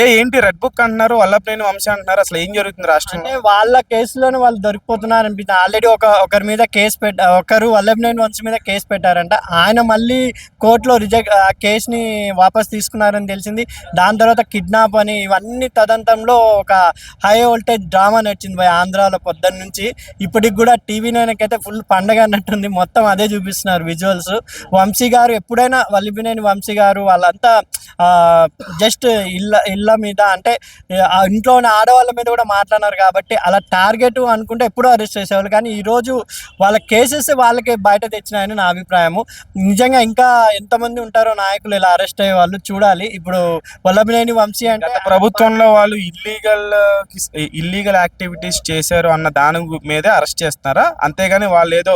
ఏ ఏంటి red book అంటున్నారు వల్లభనేని వంశీ అంటున్నారు అసలు ఏం జరుగుతుంది రాష్ట్రంలో? అంటే వాళ్ళ కేసులోనే వాళ్ళు దొరికిపోతున్నారు అనిపిస్తుంది. ఆల్రెడీ ఒక ఒకరి మీద కేసు పెట్ట ఒకరు వల్లభనేని వంశీ మీద కేసు పెట్టారంట. ఆయన మళ్ళీ కోర్టులో రిజెక్ట్ ఆ కేసుని వాపస్ తీసుకున్నారని తెలిసింది. దాని తర్వాత కిడ్నాప్ అని ఇవన్నీ తదంతంలో ఒక హై వోల్టేజ్ డ్రామా నడిచింది భయ ఆంధ్రాలో పొద్దున్న నుంచి. ఇప్పటికి కూడా టీవీ నైన్కైతే ఫుల్ పండగ అన్నట్టుంది. మొత్తం అదే చూపిస్తున్నారు విజువల్స్. వంశీ గారు ఎప్పుడైనా వల్లిపినేని వంశీ గారు వాళ్ళంతా జస్ట్ ఇళ్ళ ఇళ్ళ మీద అంటే ఆ ఇంట్లో ఉన్న ఆడవాళ్ళ మీద కూడా మాట్లాడినారు కాబట్టి అలా టార్గెట్ అనుకుంటే ఎప్పుడూ అరెస్ట్ చేసేవాళ్ళు. కానీ ఈరోజు వాళ్ళ కేసెస్ వాళ్ళకే బయట తెచ్చినాయని నా అభిప్రాయము. నిజంగా ఇంకా ఎంతమంది ఉంటారో నాయకులు ఇలా అరెస్ట్ అయ్యే వాళ్ళు చూడాలి. ఇప్పుడు వల్లభనేని వంశీ అంటే ప్రభుత్వంలో వాళ్ళు ఇల్లీగల్ ఇల్లీగల్ యాక్టివిటీస్ చేశారు అన్న దాని మీదే అరెస్ట్ చేస్తున్నారా? అంతేగాని వాళ్ళు ఏదో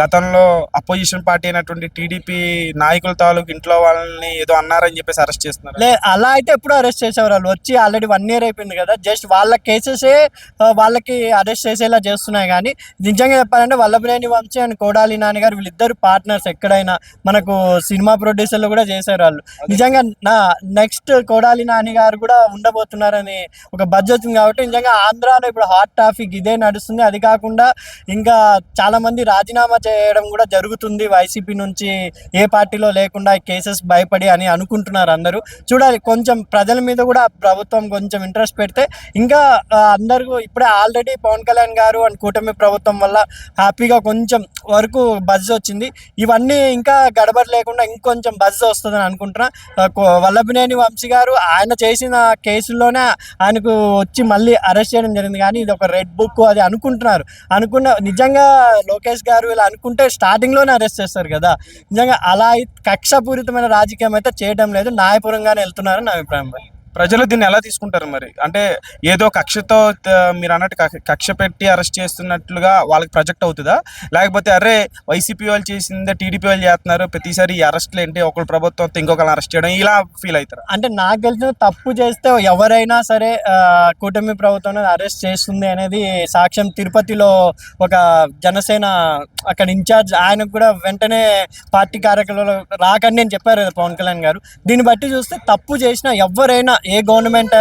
గతంలో అపోజిషన్ పార్టీ అయినటువంటి టీడీపీ నాయకుల తాలూకు ఇంట్లో వాళ్ళని ఏదో అన్నారని చెప్పేసి అరెస్ట్ చేస్తున్నారు. లే అలా అయితే ఎప్పుడు అరెస్ట్ చేసేవారు వాళ్ళు? వచ్చి ఆల్రెడీ వన్ ఇయర్ అయిపోయింది కదా జస్ట్ వాళ్ళ కేసెసే వాళ్ళకి అరెస్ట్ చేసేలా చేస్తున్నాయి కానీ నిజంగా చెప్పాలంటే వల్లభనేని వంశీ అండ్ కోడాలి నాని గారు వీళ్ళిద్దరు పార్ట్నర్స్ ఎక్కడైనా మనకు సినిమా ప్రొడ్యూసర్లు కూడా చేశారు వాళ్ళు. నిజంగా నా నెక్స్ట్ కోడాలి నాని గారు కూడా ఉండబోతున్నారని ఒక బడ్జెట్ వచ్చింది కాబట్టి నిజంగా ఆంధ్రాలో ఇప్పుడు హాట్ టాపిక్ ఇదే నడుస్తుంది. అది కాకుండా ఇంకా చాలా మంది రాజీనామా చేయడం కూడా జరుగుతుంది. వైసీపీ నుంచి ఏ పార్టీలో లేకుండా ఈ కేసెస్ భయపడి అని అనుకుంటున్నారు అందరూ. చూడాలి కొంచెం ప్రజల మీద కూడా ప్రభుత్వం కొంచెం ఇంట్రెస్ట్ పెడితే ఇంకా అందరూ ఇప్పుడే ఆల్రెడీ పవన్ కళ్యాణ్ గారు అండ్ కూటమి ప్రభుత్వం వల్ల హ్యాపీగా కొంచెం వరకు బజ్ వచ్చింది. ఇవన్నీ ఇంకా గడబడి లేకుండా ఇంకొంచెం బజ్ వస్తుందని అనుకుంటున్నా. ఆ, వల్లభనేని వంశీ గారు ఆయన చేసిన కేసుల్లోనే ఆయనకు వచ్చి మళ్ళీ అరెస్ట్ చేయడం జరిగింది. కానీ ఇది ఒక రెడ్ బుక్ అది అనుకుంటున్నారు. అనుకున్న నిజంగా లోకేష్ గారు ఇలా అనుకుంటే స్టార్టింగ్లోనే అరెస్ట్ చేస్తారు కదా. నిజంగా అలా కక్షపూరితమైన రాజకీయం అయితే చేయడం లేదు. న్యాయపూర్వంగానే వెళ్తున్నారని నా అభిప్రాయం. ప్రజలు దీన్ని ఎలా తీసుకుంటారు మరి? అంటే ఏదో కక్షతో మీరు అన్నట్టు కక్ష- పెట్టి అరెస్ట్ చేస్తున్నట్లుగా వాళ్ళకి ప్రొజెక్ట్ అవుతుందా? లేకపోతే అరే వైసీపీ వాళ్ళు చేసిందే టీడీపీ వాళ్ళు చేస్తున్నారు ప్రతిసారి ఈ అరెస్ట్లు ఏంటి? ఒకళ్ళు ప్రభుత్వం ఇంకొకళ్ళు అరెస్ట్ చేయడం ఇలా ఫీల్ అవుతారు? అంటే నాకు తెలిసిన తప్పు చేస్తే ఎవరైనా సరే కూటమి ప్రభుత్వం అరెస్ట్ చేస్తుంది అనేది సాక్ష్యం తిరుపతిలో ఒక జనసేన అక్కడ ఇన్ఛార్జ్ ఆయనకు కూడా వెంటనే పార్టీ కార్యక్రమంలో రాకండి అని చెప్పారు పవన్ కళ్యాణ్ గారు. దీన్ని బట్టి చూస్తే తప్పు చేసిన ఎవరైనా ఏ గవర్నమెంట్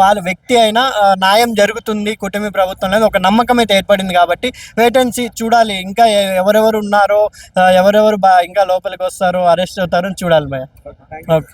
వాళ్ళ వ్యక్తి అయినా న్యాయం జరుగుతుంది కూటమి ప్రభుత్వం అనేది ఒక నమ్మకం అయితే ఏర్పడింది కాబట్టి వెయిట్ అండ్ సీ చూడాలి. ఇంకా ఎవరెవరు ఉన్నారో ఎవరెవరు బా ఇంకా లోపలికి వస్తారో అరెస్ట్ అవుతారో చూడాలి భయ ఓకే